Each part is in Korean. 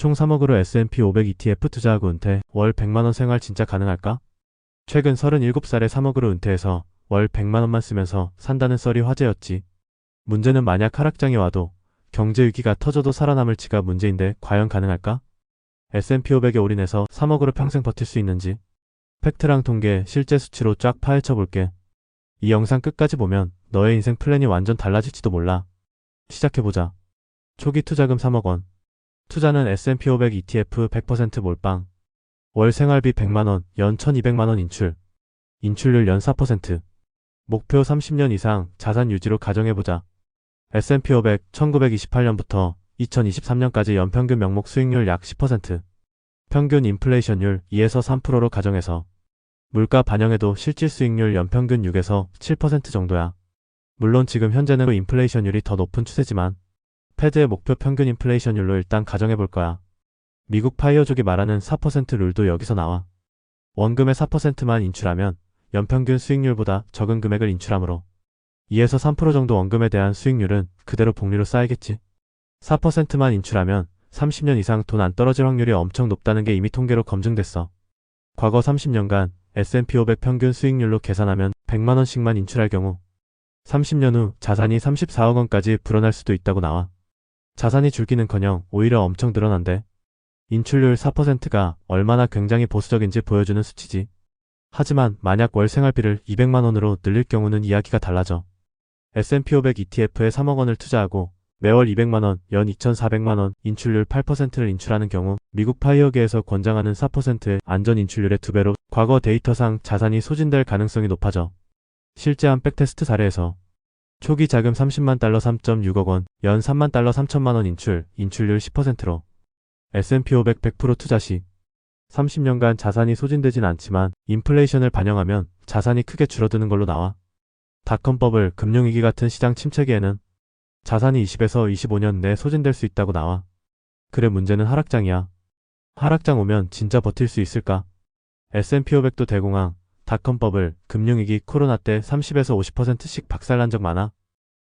총 3억으로 S&P 500 ETF 투자하고 은퇴, 월 100만원 생활 진짜 가능할까? 최근 37살에 3억으로 은퇴해서 월 100만원만 쓰면서 산다는 썰이 화제였지. 문제는 만약 하락장이 와도 경제 위기가 터져도 살아남을 지가 문제인데 과연 가능할까? S&P 500에 올인해서 3억으로 평생 버틸 수 있는지 팩트랑 통계, 실제 수치로 쫙 파헤쳐 볼게. 이 영상 끝까지 보면 너의 인생 플랜이 완전 달라질지도 몰라. 시작해보자. 초기 투자금 3억 원. 투자는 S&P 500 ETF 100% 몰빵. 월 생활비 100만원, 연 1200만원 인출. 인출률 연 4%. 목표 30년 이상 자산 유지로 가정해보자. S&P 500 1928년부터 2023년까지 연평균 명목 수익률 약 10%. 평균 인플레이션율 2에서 3%로 가정해서 물가 반영에도 실질 수익률 연평균 6에서 7% 정도야. 물론 지금 현재는 인플레이션율이 더 높은 추세지만 패드의 목표 평균 인플레이션율로 일단 가정해 볼 거야. 미국 파이어족이 말하는 4% 룰도 여기서 나와. 원금의 4%만 인출하면 연평균 수익률보다 적은 금액을 인출하므로 2에서 3% 정도 원금에 대한 수익률은 그대로 복리로 쌓이겠지. 4%만 인출하면 30년 이상 돈 안 떨어질 확률이 엄청 높다는 게 이미 통계로 검증됐어. 과거 30년간 S&P 500 평균 수익률로 계산하면 100만원씩만 인출할 경우 30년 후 자산이 34억 원까지 불어날 수도 있다고 나와. 자산이 줄기는커녕 오히려 엄청 늘어난대. 인출률 4%가 얼마나 굉장히 보수적인지 보여주는 수치지. 하지만 만약 월 생활비를 200만 원으로 늘릴 경우는 이야기가 달라져. S&P 500 ETF에 3억 원을 투자하고 매월 200만 원, 연 2,400만 원, 인출률 8%를 인출하는 경우 미국 파이어계에서 권장하는 4%의 안전 인출률의 2배로 과거 데이터상 자산이 소진될 가능성이 높아져. 실제 한 백테스트 사례에서 초기 자금 30만 달러 3.6억 원, 연 3만 달러 3천만 원 인출, 인출률 10%로 S&P 500 100% 투자 시 30년간 자산이 소진되진 않지만 인플레이션을 반영하면 자산이 크게 줄어드는 걸로 나와. 닷컴버블, 금융위기 같은 시장 침체기에는 자산이 20에서 25년 내에 소진될 수 있다고 나와. 그래 문제는 하락장이야. 하락장 오면 진짜 버틸 수 있을까? S&P 500도 대공황, 닷컴버블, 금융위기, 코로나 때 30에서 50%씩 박살난 적 많아.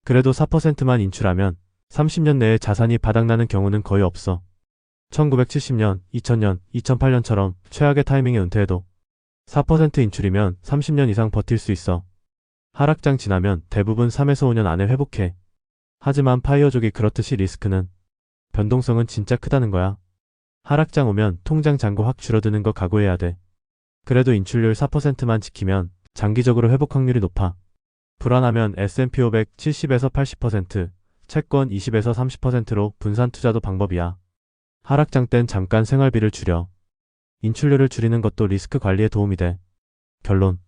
그래도 4%만 인출하면 30년 내에 자산이 바닥나는 경우는 거의 없어. 1970년, 2000년, 2008년처럼 최악의 타이밍에 은퇴해도 4% 인출이면 30년 이상 버틸 수 있어. 하락장 지나면 대부분 3에서 5년 안에 회복해. 하지만 파이어족이 그렇듯이 리스크는 변동성은 진짜 크다는 거야. 하락장 오면 통장 잔고 확 줄어드는 거 각오해야 돼. 그래도 인출률 4%만 지키면 장기적으로 회복 확률이 높아. 불안하면 S&P 500 70에서 80%, 채권 20에서 30%로 분산 투자도 방법이야. 하락장 땐 잠깐 생활비를 줄여. 인출률을 줄이는 것도 리스크 관리에 도움이 돼. 결론.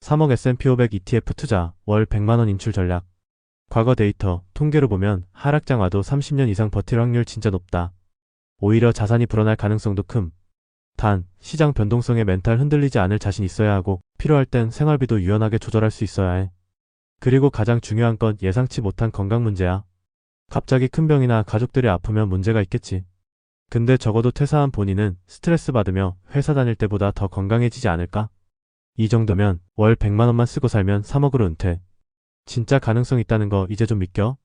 3억 S&P 500 ETF 투자, 월 100만원 인출 전략. 과거 데이터, 통계로 보면 하락장 와도 30년 이상 버틸 확률 진짜 높다. 오히려 자산이 불어날 가능성도 큼. 단, 시장 변동성에 멘탈 흔들리지 않을 자신 있어야 하고, 필요할 땐 생활비도 유연하게 조절할 수 있어야 해. 그리고 가장 중요한 건 예상치 못한 건강 문제야. 갑자기 큰 병이나 가족들이 아프면 문제가 있겠지. 근데 적어도 퇴사한 본인은 스트레스 받으며 회사 다닐 때보다 더 건강해지지 않을까? 이 정도면 월 100만원만 쓰고 살면 3억으로 은퇴. 진짜 가능성 있다는 거 이제 좀 믿겨?